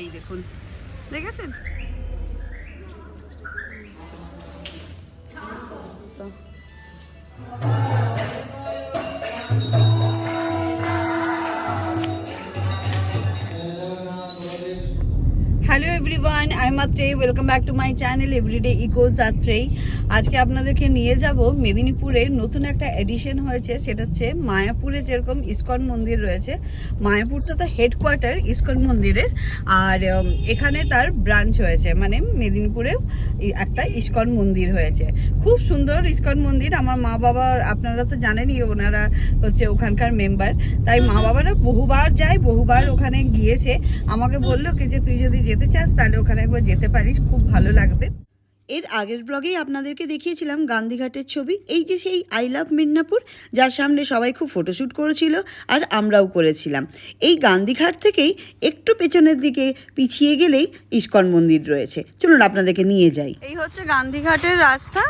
এই দেখুন। দেখেছেন তো। Hello everyone I মাত্রেই welcome back to my channel everyday echoes যাত্রেই আজকে আপনাদেরকে নিয়ে যাব মেদিনীপুরের নতুন একটা এডিশন হয়েছে সেটা হচ্ছে মায়াপুরে যেরকম ইস্কন মন্দির রয়েছে। মায়াপুর তো হেডকোয়ার্টার ইস্কন মন্দিরের আর এখানে তার ব্রাঞ্চ হয়েছে মানে মেদিনীপুরেও একটা ইস্কন মন্দির হয়েছে। খুব সুন্দর ইস্কন মন্দির আমার মা বাবা আপনারা তো জানেনই ওনারা হচ্ছে ওখানকার মেম্বার তাই মা বাবারা বহুবার যায় বহুবার ওখানে গিয়েছে। আমাকে বলল কি যে তুই যদি যেতে চাস, তাহলে ওখানে একবার যেতে পারিস, খুব ভালো লাগবে। এর আগের ব্লগেই আপনাদেরকে দেখিয়েছিলাম গান্ধীঘাটের ছবি। এই যে সেই আই লাভ মিদনাপুর যার সামনে সবাই খুব ফটোশ্যুট করেছিল আর আমরাও করেছিলাম। এই গান্ধীঘাট থেকেই একটু পেছনের দিকে পিছিয়ে গেলেই ইস্কন মন্দির রয়েছে। চলুন আপনাদেরকে নিয়ে যাই। এই হচ্ছে গান্ধীঘাটের রাস্তা,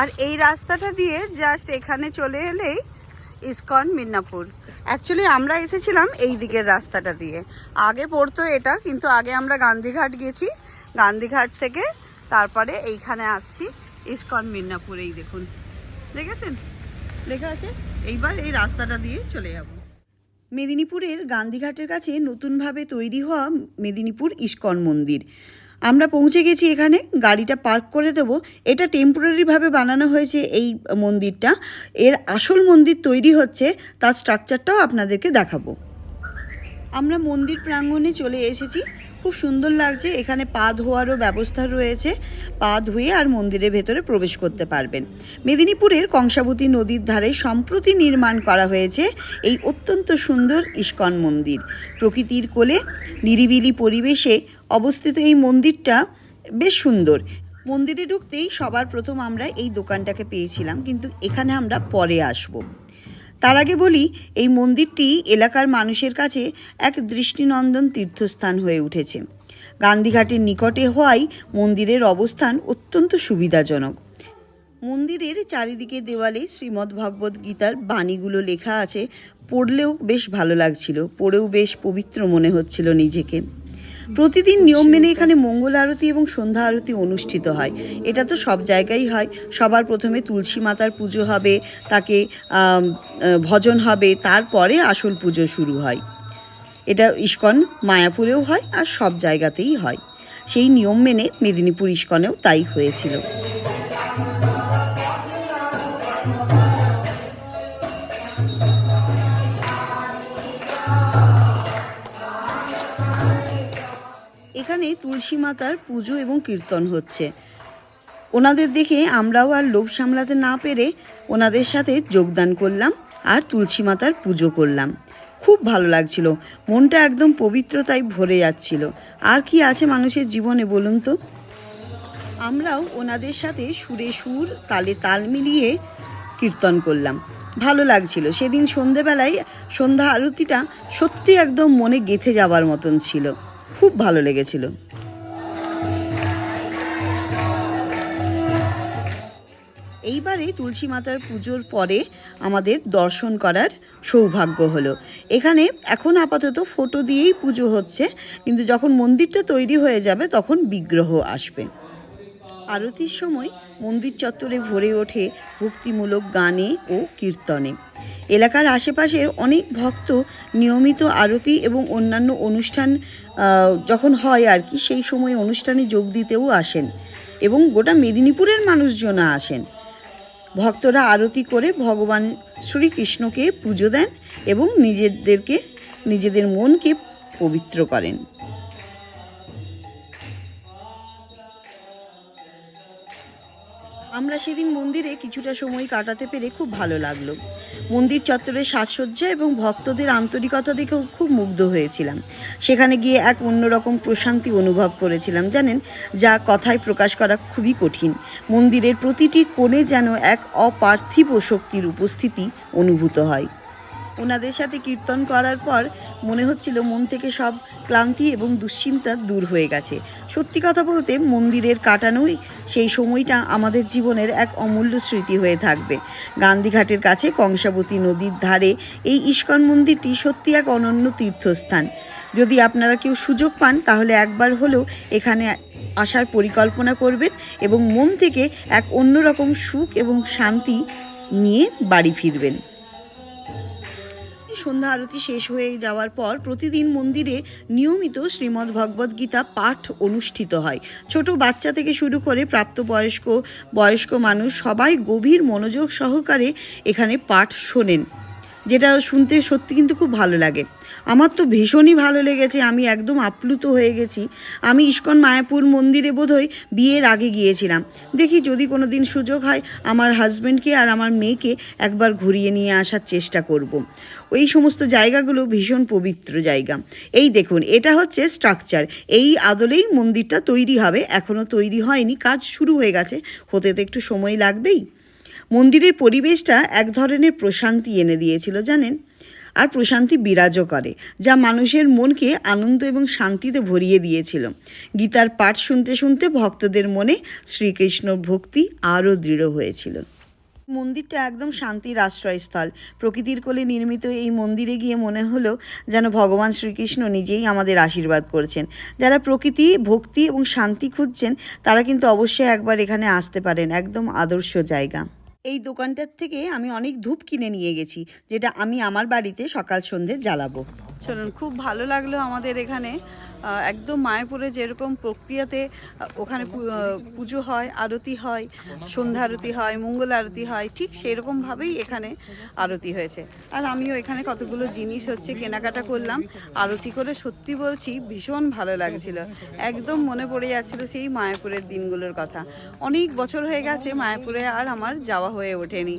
আর এই রাস্তাটা দিয়ে জাস্ট এখানে চলে এলেই ইস্কন, মিদনাপুর। অ্যাকচুয়ালি আমরা এসেছিলাম এই দিকের রাস্তাটা দিয়ে। আগে পড়তো এটা, কিন্তু আগে আমরা গান্ধীঘাট গেছি। গান্ধীঘাট থেকে তারপরে এইখানে আসছি, ইস্কন, মিদনাপুর, এই দেখুন। দেখেছেন? লেখা আছে, এইবার এই রাস্তাটা দিয়ে চলে যাব। মেদিনীপুরের গান্ধীঘাটের কাছে নতুনভাবে তৈরি হওয়া মেদিনীপুর ইস্কন মন্দির। আমরা পৌঁছে গেছি এখানে, গাড়িটা পার্ক করে দেবো। এটা টেম্পোরারিভাবে বানানো হয়েছে এই মন্দিরটা। এর আসল মন্দির তৈরি হচ্ছে, তার স্ট্রাকচারটাও আপনাদেরকে দেখাবো। আমরা মন্দির প্রাঙ্গণে চলে এসেছি। খুব সুন্দর লাগছে, এখানে পা ধোয়ারও ব্যবস্থা রয়েছে। পা ধুয়ে আর মন্দিরের ভেতরে প্রবেশ করতে পারবেন। মেদিনীপুরের কংসাবতী নদীর ধারে সম্প্রতি নির্মাণ করা হয়েছে এই অত্যন্ত সুন্দর ইস্কন মন্দির। প্রকৃতির কোলে নিরিবিলি পরিবেশে অবস্থিত এই মন্দিরটা বেশ সুন্দর। মন্দিরে ঢুকতেই সবার প্রথম আমরা এই দোকানটাকে পেয়েছিলাম, কিন্তু এখানে আমরা পরে আসব। তার আগে বলি, এই মন্দিরটি এলাকার মানুষের কাছে এক দৃষ্টিনন্দন তীর্থস্থান হয়ে উঠেছে। গান্ধীঘাটের নিকটে হওয়ায় মন্দিরের অবস্থান অত্যন্ত সুবিধাজনক। মন্দিরের চারিদিকে দেওয়ালে শ্রীমদ্ ভগবদ্ গীতার বাণীগুলো লেখা আছে, পড়লেও বেশ ভালো লাগছিল, পড়েও বেশ পবিত্র মনে হচ্ছিল নিজেকে। প্রতিদিন নিয়ম মেনে এখানে মঙ্গল আরতি এবং সন্ধ্যা আরতি অনুষ্ঠিত হয়। এটা তো সব জায়গায় হয়। সবার প্রথমে তুলসী মাতার পুজো হবে, তাকে ভজন হবে, তারপরে আসল পুজো শুরু হয়। এটা ইস্কন মায়াপুরেও হয় আর সব জায়গাতেই হয়। সেই নিয়ম মেনে মেদিনীপুর ইস্কনেও তাই হয়েছিল। এখানে তুলসী মাতার পুজো এবং কীর্তন হচ্ছে। ওনাদের দেখে আমরাও আর লোভ সামলাতে না পেরে ওনাদের সাথে যোগদান করলাম আর তুলসী মাতার পুজো করলাম। খুব ভালো লাগছিল। মনটা একদম পবিত্রতায় ভরে যাচ্ছিল। আর কি আছে মানুষের জীবনে বলুন তো? আমরাও ওনাদের সাথে সুরে সুর, তালে তাল মিলিয়ে কীর্তন করলাম। ভালো লাগছিল। সেদিন সন্ধেবেলায় সন্ধ্যা আরতিটা সত্যি একদম মনে গেঁথে যাবার মতন ছিল। খুব ভালো লেগেছিল। এইবারে তুলসী মাতার পুজোর পরে আমাদের দর্শন করার সৌভাগ্য হলো। এখানে এখন আপাতত ফটো দিয়েই পুজো হচ্ছে, কিন্তু যখন মন্দিরটা তৈরি হয়ে যাবে তখন বিগ্রহ আসবে। আরতির সময় মন্দির চত্বরে ভরে ওঠে ভক্তিমূলক গানে ও কীর্তনে। এলাকার আশেপাশের অনেক ভক্ত নিয়মিত আরতি এবং অন্যান্য অনুষ্ঠান যখন হয় আর কি, সেই সময় অনুষ্ঠানে যোগ দিতেও আসেন এবং গোটা মেদিনীপুরের মানুষজন আসেন। ভক্তরা আরতি করে ভগবান শ্রীকৃষ্ণকে পুজো দেন এবং নিজেদেরকে, নিজেদের মনকে পবিত্র করেন। আমরা সেদিন মন্দিরে কিছুটা সময় কাটাতে পেরে খুব ভালো লাগল। মন্দির চত্বরের সাজসজ্জা এবং ভক্তদের আন্তরিকতা দেখেও খুব মুগ্ধ হয়েছিলাম। সেখানে গিয়ে এক অন্যরকম প্রশান্তি অনুভব করেছিলাম, জানেন? যা কথায় প্রকাশ করা খুবই কঠিন। মন্দিরের প্রতিটি কোণে যেন এক অপার্থিব শক্তির উপস্থিতি অনুভূত হয়। ওনাদের সাথে কীর্তন করার পর মনে হচ্ছিল মন থেকে সব ক্লান্তি এবং দুশ্চিন্তা দূর হয়ে গেছে। সত্যি কথা বলতে, মন্দিরের কাটানোই সেই সময়টা আমাদের জীবনের এক অমূল্য স্মৃতি হয়ে থাকবে। গান্ধীঘাটের কাছে কংসাবতী নদীর ধারে এই ইস্কন মন্দিরটি সত্যি এক অনন্য তীর্থস্থান। যদি আপনারা কেউ সুযোগ পান, তাহলে একবার হলেও এখানে আসার পরিকল্পনা করবেন এবং মন থেকে এক অন্যরকম সুখ এবং শান্তি নিয়ে বাড়ি ফিরবেন। সন্ধ্যা আরতি শেষ হয়ে যাওয়ার পর প্রতিদিন মন্দিরে নিয়মিত শ্রীমদ্ ভগবদ্ গীতা পাঠ অনুষ্ঠিত হয়। ছোট বাচ্চা থেকে শুরু করে প্রাপ্তবয়স্ক, বয়স্ক মানুষ সবাই গভীর মনোযোগ সহকারে এখানে পাঠ শোনেন। যেটা শুনতে সত্যি কিন্তু খুব ভালো লাগে। আমার তো ভীষণই ভালো লেগেছে, আমি একদম আপ্লুত হয়ে গেছি। আমি ইস্কন মায়াপুর মন্দিরে বোধহয় বিয়ের আগে গিয়েছিলাম। দেখি যদি কোনো দিন সুযোগ হয়, আমার হাজব্যান্ডকে আর আমার মেয়েকে একবার ঘুরিয়ে নিয়ে আসার চেষ্টা করব। ওই সমস্ত জায়গাগুলো ভীষণ পবিত্র জায়গা। এই দেখুন, এটা হচ্ছে স্ট্রাকচার এই আদলেই মন্দিরটা তৈরি হবে। এখনও তৈরি হয়নি, কাজ শুরু হয়ে গেছে। হতে তো একটু সময় লাগবেই। মন্দিরের পরিবেশটা এক ধরনের প্রশান্তি এনে দিয়েছিল, জানেন? আর প্রশান্তি বিরাজও করে, যা মানুষের মনকে আনন্দ এবং শান্তিতে ভরিয়ে দিয়েছিল। গীতার পাঠ শুনতে শুনতে ভক্তদের মনে শ্রীকৃষ্ণ ভক্তি আরও দৃঢ় হয়েছিল। মন্দিরটা একদম শান্তির আশ্রয়স্থল। প্রকৃতির কোলে নির্মিত এই মন্দিরে গিয়ে মনে হলো যেন ভগবান শ্রীকৃষ্ণ নিজেই আমাদের আশীর্বাদ করছেন। যারা প্রকৃতি, ভক্তি এবং শান্তি খুঁজছেন, তারা কিন্তু অবশ্যই একবার এখানে আসতে পারেন, একদম আদর্শ জায়গা। এই দোকানটার থেকে আমি অনেক ধূপ কিনে নিয়ে গেছি, যেটা আমি আমার বাড়িতে সকাল সন্ধ্যে জ্বালাবো। চলুন, খুব ভালো লাগল আমাদের এখানে। একদম মায়াপুরে যেরকম প্রক্রিয়াতে ওখানে পুজো হয়, আরতি হয়, সন্ধ্যা আরতি হয়, মঙ্গল আরতি হয়, ঠিক সেরকমভাবেই এখানে আরতি হয়েছে। আর আমিও এখানে কতগুলো জিনিস হচ্ছে কেনাকাটা করলাম, আরতি করে সত্যি বলছি ভীষণ ভালো লাগছিল। একদম মনে পড়ে যাচ্ছিল সেই মায়াপুরের দিনগুলোর কথা। অনেক বছর হয়ে গেছে মায়াপুরে আর আমার যাওয়া হয়ে ওঠেনি।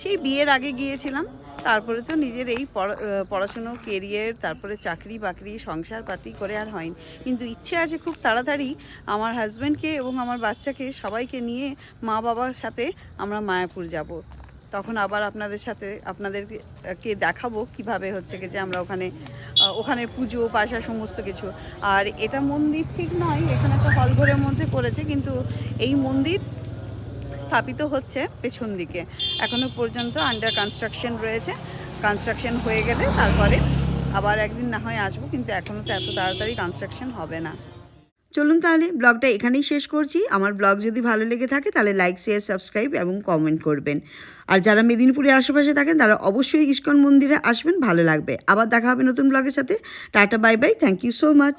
সেই বিয়ের আগে গিয়েছিলাম। তারপরে তো নিজের এই পড়া- পড়াশুনো কেরিয়ার তারপরে চাকরি বাকরি, সংসার পাতি করে আর হয়নি। কিন্তু ইচ্ছে আছে খুব তাড়াতাড়ি আমার হাজব্যান্ডকে এবং আমার বাচ্চাকে সবাইকে নিয়ে মা বাবার সাথে আমরা মায়াপুর যাব। তখন আবার আপনাদের সাথে আপনাদেরকে দেখাবো কীভাবে হচ্ছে যে আমরা ওখানে ওখানে পুজো পাশা সমস্ত কিছু। আর এটা মন্দির ঠিক নয়, এখানে তো হলঘরের মধ্যে পড়েছে, কিন্তু এই মন্দির স্থাপিত হচ্ছে পেছন দিকে। এখনও পর্যন্ত আন্ডার কনস্ট্রাকশন রয়েছে। কনস্ট্রাকশন হয়ে গেলে তারপরে আবার একদিন না হয় আসব, কিন্তু এখনও তো এত তাড়াতাড়ি কনস্ট্রাকশন হবে না। চলুন তাহলে ব্লগটা এখানেই শেষ করছি। আমার ব্লগ যদি ভালো লেগে থাকে তাহলে লাইক শেয়ার সাবস্ক্রাইব এবং কমেন্ট করবেন। আর যারা মেদিনীপুরের আশেপাশে থাকেন, তারা অবশ্যই ইস্কন মন্দিরে আসবেন, ভালো লাগবে। আবার দেখা হবে নতুন ব্লগের সাথে। Tata bye bye thank you so much